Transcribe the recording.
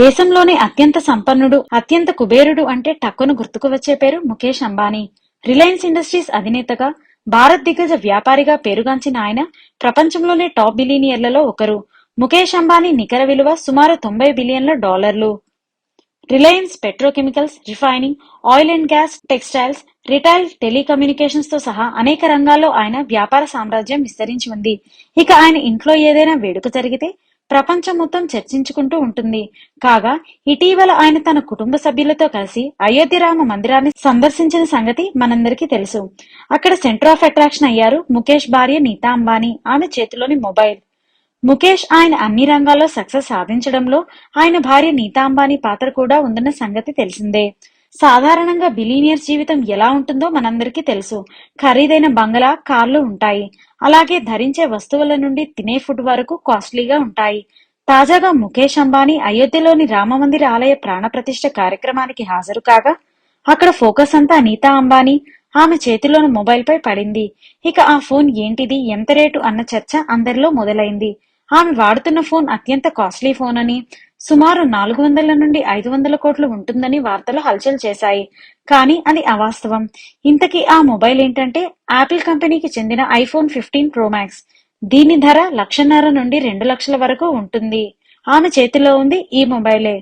దేశంలోనే అత్యంత సంపన్నుడు అత్యంత కుబేరుడు అంటే టక్కును గుర్తుకు వచ్చే పేరు ముఖేష్ అంబానీ. రిలయన్స్ ఇండస్ట్రీస్ అధినేతగా భారత్ దిగ్గజ వ్యాపారిగా పేరుగాంచిన ఆయన ప్రపంచంలోనే టాప్ బిలీనియర్లలో ఒకరు. ముఖేష్ అంబానీ నికర విలువ సుమారు తొంభై బిలియన్ల డాలర్లు. Reliance petrochemicals refining oil and gas textiles retail టెలికమ్యూనికేషన్స్తో సహా అనేక రంగాల్లో ఆయన వ్యాపార సామ్రాజ్యం విస్తరించి ఉంది. ఇక ఆయన ఇంట్లో ఏదైనా వేడుక జరిగితే ప్రపంచం మొత్తం చర్చించుకుంటూ ఉంటుంది. కాగా ఇటీవల ఆయన తన కుటుంబ సభ్యులతో కలిసి అయోధ్య రామ మందిరాన్ని సందర్శించిన సంగతి మనందరికీ తెలుసు. అక్కడ సెంటర్ ఆఫ్ అట్రాక్షన్ అయ్యారు ముఖేష్ భార్య నీతా అంబానీ. ఆమె చేతిలోని మొబైల్. ముఖేష్ ఆయన అన్ని రంగాల్లో సక్సెస్ సాధించడంలో ఆయన భార్య నీతా అంబానీ పాత్ర కూడా ఉందన్న సంగతి తెలిసిందే. సాధారణంగా బిలీనియర్స్ జీవితం ఎలా ఉంటుందో మనందరికీ తెలుసు. ఖరీదైన బంగళా కార్లు ఉంటాయి. అలాగే ధరించే వస్తువుల నుండి తినే ఫుడ్ వరకు కాస్ట్లీగా ఉంటాయి. తాజాగా ముఖేష్ అంబానీ అయోధ్యలోని రామమందిర ఆలయ ప్రాణప్రతిష్ఠ కార్యక్రమానికి హాజరు కాగా అక్కడ ఫోకస్ అంతా నీతా అంబానీ ఆమె చేతిలోని మొబైల్ పై పడింది. ఇక ఆ ఫోన్ ఏంటిది ఎంత రేటు అన్న చర్చ అందరిలో మొదలైంది. ఆమె వాడుతున్న ఫోన్ అత్యంత కాస్ట్లీ ఫోన్ అని సుమారు నాలుగు వందల నుండి ఐదు వందల కోట్లు ఉంటుందని వార్తలు హల్చల్ చేశాయి. కానీ అది అవాస్తవం. ఇంతకీ ఆ మొబైల్ ఏంటంటే యాపిల్ కంపెనీకి చెందిన ఐఫోన్ ఫిఫ్టీన్ ప్రో మ్యాక్స్ దీని ధర లక్షన్నర నుండి రెండు లక్షల వరకు ఉంటుంది. ఆమె చేతిలో ఉంది ఈ మొబైలే.